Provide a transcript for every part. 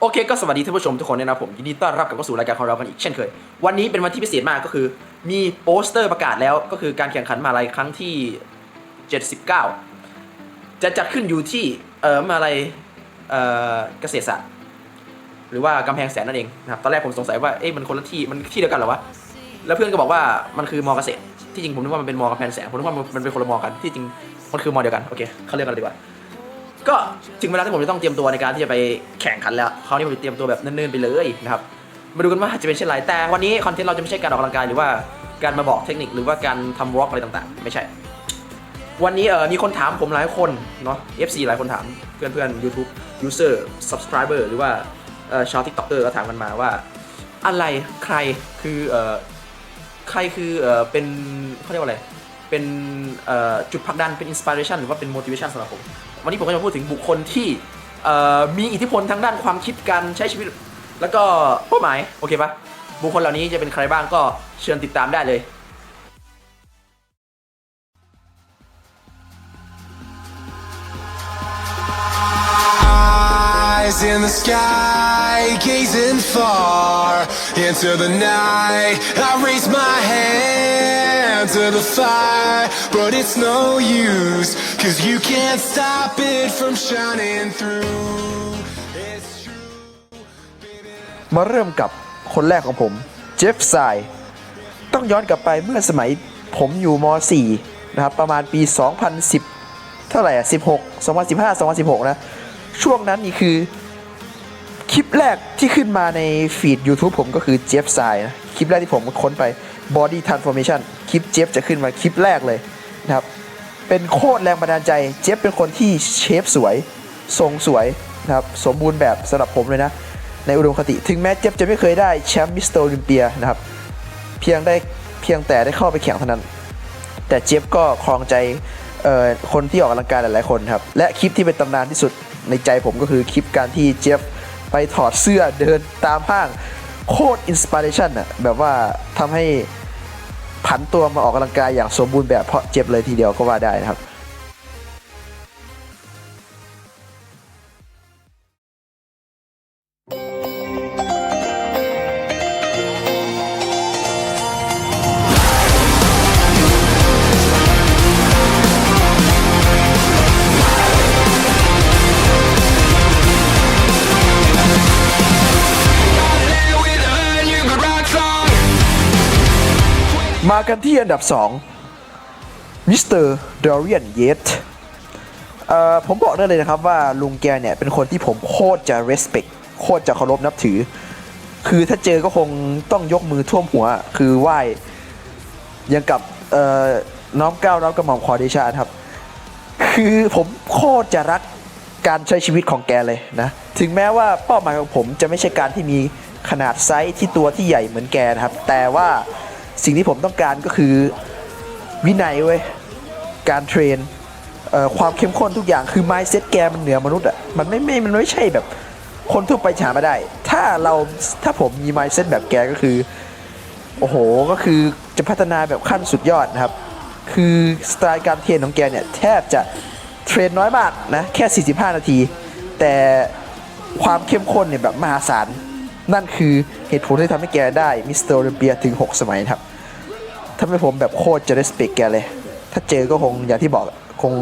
โอเคก็สวัสดีท่านผู้ชมทุกคนเนี่ยนะครับผมยินดีต้อนรับกลับเข้าสู่รายการของเรากันอีกเช่นเคย วันนี้เป็นวันที่พิเศษมากก็คือ มีโปสเตอร์ประกาศแล้วก็คือการแข่งขันมาลัยครั้งที่ 79 จะจัดขึ้นอยู่ที่เออมาลัยเอ่อเกษตรศาสตร์หรือว่ากำแพงแสนนั่นเองนะครับตอนแรกผมสงสัยว่าเอ๊ะมันคนละที่มันที่เดียวกันเหรอวะแล้วเพื่อนก็บอกว่ามันคือมอเกษตรที่จริงผมนึกว่ามันเป็นมอกำแพงแสนผมนึกว่ามันเป็นคนละมอกันที่จริงมันคือมอเดียวกันโอเคเข้าเรื่องกันเลยดีกว่า ก็ถึงเวลาที่ผมจะต้องเตรียมตัวในการที่จะไปแข่งขันแล้วคราวนี้ผมจะเตรียมตัวแบบเนิ่นๆไปเลยนะครับมาดูกันว่าจะเป็นเช่นไรแต่วันนี้คอนเทนต์เราจะไม่ใช่การออกกำลังกายหรือว่าการมาบอกเทคนิคหรือว่าการทำวอล์กอะไรต่างๆ ไม่ใช่ วันนี้เออมีคนถามผมหลายคนเนาะ FC หลายคนถามเพื่อนเพื่อนๆ YouTube user subscriber หรือว่าเอ่อชาว TikToker ก็ถามกันมาว่า อะไรใครคือเออใครคือเออเป็นเขาเรียกว่าอะไร เป็นจุดผลักดันเป็นอินสปิเรชันหรือว่าเป็น motivation สำหรับผม วันนี้ผมก็จะพูดถึงบุคคลที่มีอิทธิพลทางด้านความคิดการใช้ชีวิต แล้วก็เป้าหมายโอเคปะบุคคลเหล่านี้จะเป็นใครบ้างก็เชิญติดตามได้เลย in the sky, gazing far into the night. I raise my hand to the fire, but it's no use, cause you can't stop it from shining through. It's true. มาเริ่มกับคนแรกของผม เจฟไซต้องย้อนกลับไปเมื่อสมัยผมอยู่ม .4 นะครับ ประมาณปี 2010 เท่าไหร่อะ16 2015 2016 นะ ช่วงนั้นนี่คือ คลิปแรกที่ขึ้นมาในฟีด YouTube ผมก็คือเจฟไซนะคลิปแรกที่ผมค้นไป Body Transformation คลิปเจฟจะขึ้นมาคลิปแรกเลยนะครับ เป็นโคตรแรงบันดาลใจ เจฟเป็นคนที่เชฟสวย ทรงสวยนะครับ สมบูรณ์แบบสำหรับผมเลยนะ ในอุดมคติ ถึงแม้เจฟจะไม่เคยได้แชมป์มิสเตอร์โอลิมเปียนะครับ เพียงได้เพียงแต่ได้เข้าไปแข่งเท่านั้น แต่เจฟก็ครองใจคนที่ออกกำลังกายหลายๆคนครับ และคลิปที่เป็นตำนานที่สุดในใจผมก็คือคลิปการที่เจฟ ไปถอดเสื้อเดินตามห้าง โคตรอินสปิเรชันอะแบบว่าทำให้ผันตัวมาออกกำลังกายอย่างสมบูรณ์แบบเพราะเจ็บเลยทีเดียวก็ว่าได้นะครับ มากันที่อันดับ 2 มิสเตอร์ดอริอันเยตผมบอกได้เลยนะครับว่าลุงแกเนี่ย เป็นคนที่ผมโคตรจะ respect โคตรจะเคารพนับถือ คือถ้าเจอก็คงต้องยกมือท่วมหัว คือไหว้ยังกับน้อมก้าวน้อมกระหม่อมขอเดชาครับ คือผมโคตรจะรักการใช้ชีวิตของแกเลยนะ ถึงแม้ว่าเป้าหมายของผมจะไม่ใช่การที่มีขนาดไซส์ที่ตัวที่ใหญ่เหมือนแกนะครับ แต่ว่า สิ่งที่ผมต้องการก็คือวินัยเว้ยการเทรนเอ่อความเข้มข้นทุกอย่างคือ mindset แกมันเหนือมนุษย์อะมันไม่ไม่มันไม่ใช่แบบ คนทั่วไปหามาได้ ถ้าเราถ้าผมมี mindset แบบแกก็คือ โอ้โหก็คือจะพัฒนาแบบขั้นสุดยอดนะครับ คือสไตล์การเทรนของแกเนี่ยแทบจะเทรนน้อยมากนะแค่ 45 นาที แต่ความเข้มข้นเนี่ยแบบมหาศาล นั่นคือเหตุผลที่ทำให้แกได้มิสเตอร์โอลิมเปียถึง 6 สมัยนะครับทำให้ผมแบบโคตรจะ respect แกเลย ถ้าเจอก็คงอย่างที่บอกคง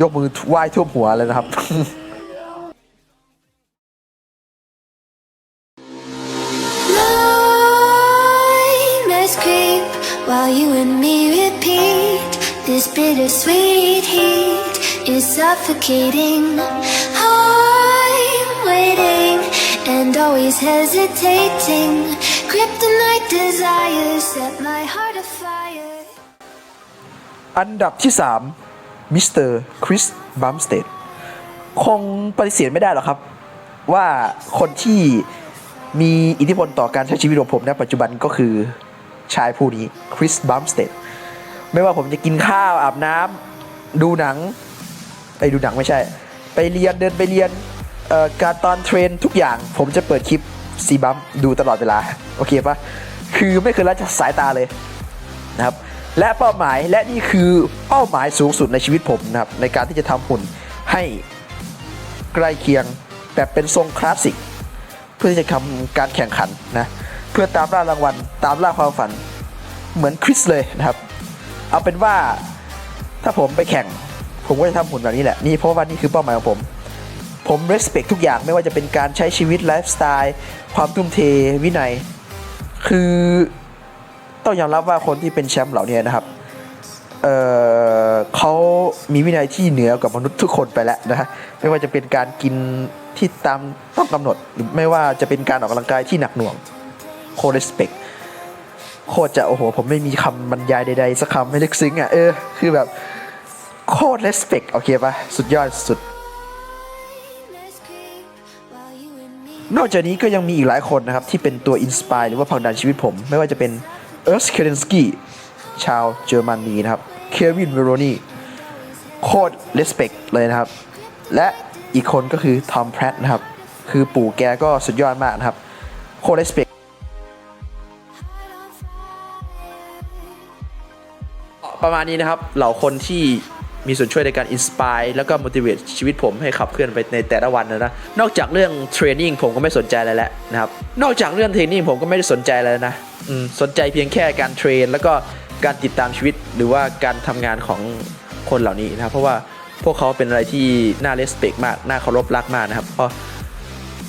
ยกมือไหว้ท่วมหัวเลยนะครับ This bittersweet heat is suffocating. Always hesitating. Kryptonite desires set my heart afire. อันดับที่ 3 มิสเตอร์คริสบัมสเตดคงปฏิเสธไม่ได้หรอกครับ ว่าคนที่มีอิทธิพลต่อการใช้ชีวิตของผมในปัจจุบันก็คือชายผู้นี้คริสบัมสเตดไม่ว่าผมจะกินข้าวอาบน้ำดูหนังไปดูหนังไม่ใช่ ไปเรียนเดินไปเรียน การตอนเทรนทุกอย่างผมจะเปิดคลิปซีบัมดูตลอดเวลา โอเคปะคือไม่เคยละจากสายตาเลยนะครับและเป้าหมายและนี่คือเป้าหมายสูงสุดในชีวิตผมนะครับในการที่จะทำหุ่นให้ใกล้เคียงแบบเป็นทรงคลาสสิกเพื่อที่จะทำการแข่งขันนะเพื่อตามล่ารางวัลตามล่าความฝันเหมือนคริสเลยนะครับ เอาเป็นว่าถ้าผมไปแข่ง ผมก็จะทำหุ่นแบบนี้แหละนี่เพราะว่านี่คือเป้าหมายของผม ผม respect ทุกอย่างไม่ว่าจะเป็นการใช้ชีวิตไลฟ์สไตล์ความทุ่มเทวินัย คือต้องยอมรับว่าคนที่เป็นแชมป์เหล่านี้นะครับเเขามีวินัยที่เหนือกว่ามนุษย์ทุกคนไปแล้วนะฮะไม่ว่าจะเป็นการกินที่ตามต้องกำหนดหรือไม่ว่าจะเป็นการออกกำลังกายที่หนักหน่วงโคตร respect โคตรจะโอ้โห ผมไม่มีคำบรรยายใดๆสักคำให้ลึกซึ้งอะเออ คือแบบโคตร respect โอเคปะสุดยอดสุด นอกจากนี้ก็ยังมีอีกหลายคนนะครับ ที่เป็นตัวอินสปายหรือว่าผลักดันชีวิตผม ไม่ว่าจะเป็นเอิร์สเคเดนสกี้ชาวเยอรมนีนะครับเควินเวโรนีโคตรเลสเ c กเลยนะครับ และอีกคนก็คือทอมแพรตนะครับ คือปู่แกก็สุดยอดมากนะครับ โคตรเลสเ c กประมาณนี้นะครับ เหล่าคนที่ มีส่วนช่วยในการอินสปายแล้วก็ motivate ชีวิตผมให้ขับเคลื่อนไปในแต่ละวันนะนะ นอกจากเรื่องเทรนนิ่งผมก็ไม่สนใจอะไรแล้วนะครับ นอกจากเรื่องเทรนนิ่งผมก็ไม่ได้สนใจอะไรแล้วนะอืมสนใจเพียงแค่การเทรน แล้วก็การติดตามชีวิตหรือว่าการทำงานของคนเหล่านี้นะครับ เพราะว่าพวกเขาเป็นอะไรที่น่าเลสเปกมาก น่าเคารพรักมากนะครับ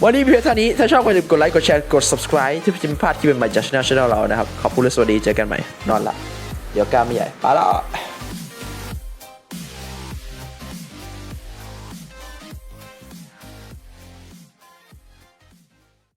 วันนี้เพียงเท่านี้ ถ้าชอบก็อย่าลืมกดไลค์ กดแชร์ กด subscribe ที่จะไม่พลาดคลิปใหม่จากช่องเรานะครับ ขอบคุณและสวัสดี เจอกันใหม่ นอนละ เดี๋ยวกล้ามไม่ใหญ่ไปแล้ว